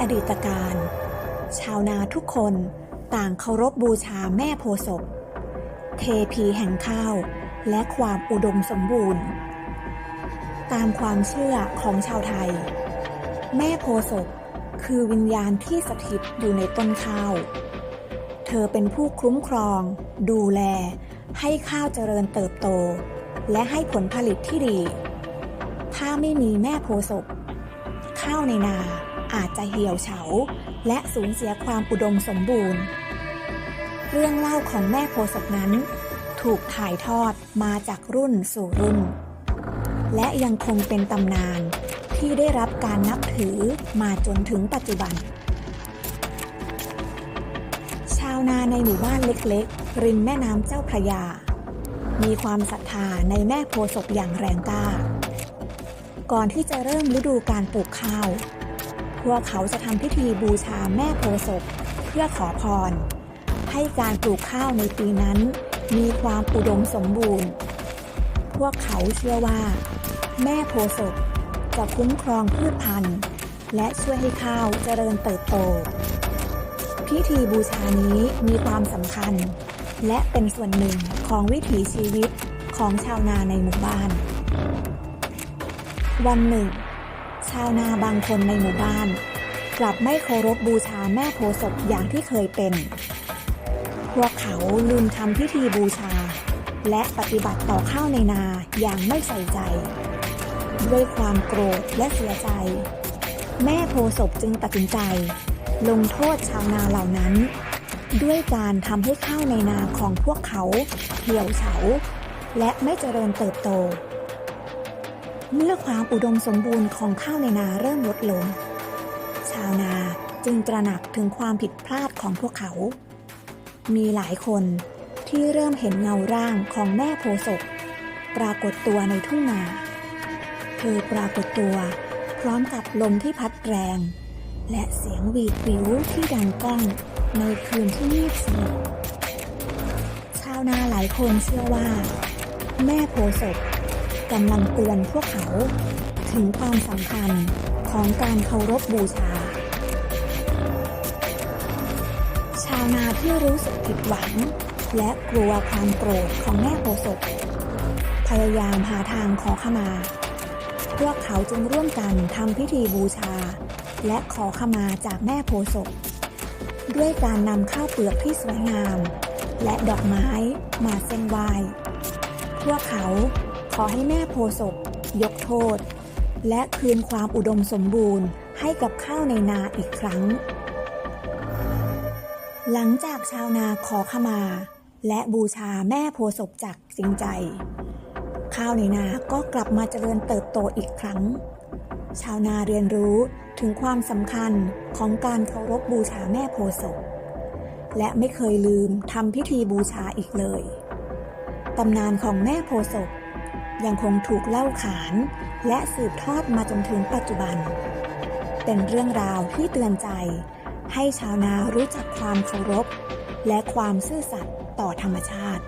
อดีตการ ชาวนาทุกคนต่างเคารพบูชาแม่โพศพ เทพีแห่งข้าวและความอุดมสมบูรณ์ ตามความเชื่อของชาวไทย แม่โพศพคือวิญญาณที่สถิตอยู่ในต้นข้าว เธอเป็นผู้คุ้มครอง ดูแล ให้ข้าวเจริญเติบโต และให้ผลผลิตที่ดี ถ้าไม่มีแม่โพศพ ข้าวในนาอาจจะเหี่ยวเฉา และสูญเสียความอุดมสมบูรณ์ เรื่องเล่าของแม่โพศพนั้น ถูกถ่ายทอดมาจากรุ่นสู่รุ่น และยังคงเป็นตำนานที่ได้รับการนับถือมาจนถึงปัจจุบัน ชาวนาในหมู่บ้านเล็กๆ ริมแม่น้ำเจ้าพระยา มีความศรัทธาในแม่โพศพอย่างแรงกล้า ก่อนที่จะเริ่มฤดูการปลูกข้าว พวกเขาจะทำพิธีบูชาแม่โพศพเพื่อขอพร ให้การปลูกข้าวในปีนั้น มีความอุดมสมบูรณ์ พวกเขาเชื่อว่า แม่โพศพจะคุ้มครองพืชพันธุ์และช่วยให้ข้าวเจริญเติบโต พิธีบูชานี้มีความสำคัญ และเป็นส่วนหนึ่งของวิถีชีวิตของชาวนาในหมู่บ้าน วันหนึ่ง ชาวนาบางคนในหมู่บ้าน กลับไม่เคารพบูชาแม่โพศพอย่างที่เคยเป็น พวกเขาลืมทำพิธีบูชา และปฏิบัติต่อข้าวในนาอย่างไม่ใส่ใจ ด้วยความโกรธและเสียใจ แม่โพศพจึงตัดสินใจ ลงโทษชาวนาเหล่านั้น ด้วยการทำให้ข้าวในนาของพวกเขาเหี่ยวเฉา และไม่เจริญเติบโต เมื่อความอุดมสมบูรณ์ของข้าวในนาเริ่มลดลง ชาวนาจึงตระหนักถึงความผิดพลาดของพวกเขา มีหลายคนที่เริ่มเห็นเงาร่างของแม่โพศพปรากฏตัวในทุ่งนา เธอปรากฏตัวพร้อมกับลมที่พัดแรง และเสียงหวีดวิวที่ดังก้องในคืนที่เงียบสงบชาวนาหลายคนเชื่อว่า แม่โพศพ กำลังเตือนพวกเขา ถึงความสำคัญของการเคารพบูชา ชาวนาที่รู้สึกผิดหวัง และกลัวความโกรธของแม่โพศพพยายามหาทางขอขมา พวกเขาจึงร่วมกันทำพิธีบูชา และขอขมาจากแม่โพศพด้วยการนำข้าวเปลือกที่สวยงาม และดอกไม้มาเส้นไหว้พวกเขา ขอให้แม่โพศพยกโทษ และคืนความอุดมสมบูรณ์ให้กับข้าวในนาอีกครั้ง หลังจากชาวนาขอขมา และบูชาแม่โพศพจากจริงใจ ข้าวในนาก็กลับมาเจริญเติบโตอีกครั้ง ชาวนาเรียนรู้ถึงความสำคัญของการเคารพบูชาแม่โพศพและไม่เคยลืมทำพิธีบูชาอีกเลย ตำนานของแม่โพศพ ยังคงถูกเล่าขาน และสืบทอดมาจนถึงปัจจุบัน เป็นเรื่องราวที่เตือนใจ ให้ชาวนารู้จักความเคารพ และความซื่อสัตย์ต่อธรรมชาติ